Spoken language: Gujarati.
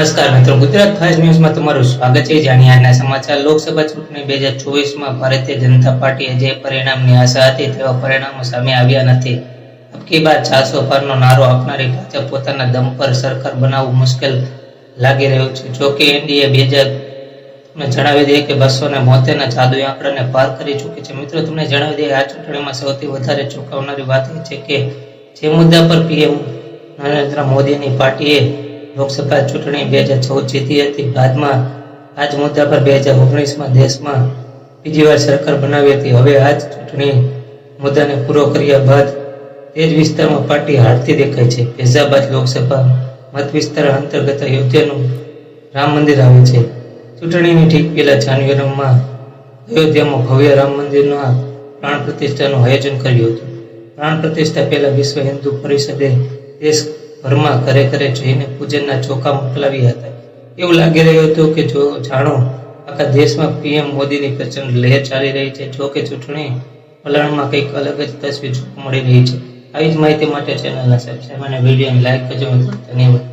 નમસ્કાર મિત્રો. ગુજરાત ફાસ્ટ ન્યૂઝમાં તમારું સ્વાગત છે. જાણીએ આજના સમાચાર લોકસભા ચૂંટણી બે હજાર ચોવીસમાં ભારતીય જનતા પાર્ટીએ જે પરિણામની આશા હતી તેવા પરિણામો સામે આવ્યા નથી. અબકી બાદ ચારસો પારનો નારો આપનારી ભાજપ પોતાના દમ પર સરકાર બનાવવું મુશ્કેલ લાગી રહ્યું છે. જો કે એનડીએ બે હજાર જણાવી દઈએ કે બસો ને બોતેરના જાદુઈ આંકડાને પાર કરી ચૂકી છે. મિત્રો, તમને જણાવી દઈએ, આ ચૂંટણીમાં સૌથી વધારે ચોંકાવનારી વાત એ છે કે જે મુદ્દા પર પીએમ નરેન્દ્ર મોદીની પાર્ટીએ લોકસભા ચૂંટણી બે હજાર ચૌદ જીતી હતી. બાદમાં આ જ મુદ્દા પર બે હજાર ઓગણીસમાં દેશમાં બીજી વાર સરકાર બનાવી હતી. હવે આ જ ચૂંટણી મુદ્દાને પૂરો કર્યા બાદ તે જ વિસ્તારમાં પાર્ટી હારતી દેખાય છે. ફૈઝાબાદ લોકસભા મત વિસ્તાર અંતર્ગત અયોધ્યાનું રામ મંદિર આવે છે. ચૂંટણીની ઠીક પહેલા જાન્યુઆરીમાં અયોધ્યામાં ભવ્ય રામ મંદિરના પ્રાણ પ્રતિષ્ઠાનું આયોજન કર્યું હતું. પ્રાણ પ્રતિષ્ઠા પહેલા વિશ્વ હિન્દુ પરિષદે દેશભરમાં ઘરે ઘરે જઈને પૂજનના ચોખા મોકલાવ્યા હતા. એવું લાગી રહ્યું હતું કે જો જાણો, આખા દેશમાં પીએમ મોદીની પ્રચંડ લહેર ચાલી રહી છે, જો કે ચૂંટણી વલણમાં કંઈક અલગ જ તસવીર મળી રહી છે. આવી જ માહિતી માટે ચેનલને સબસ્ક્રાઈબ અને વિડીયોને લાઈક કરજો ધન્યવાદ.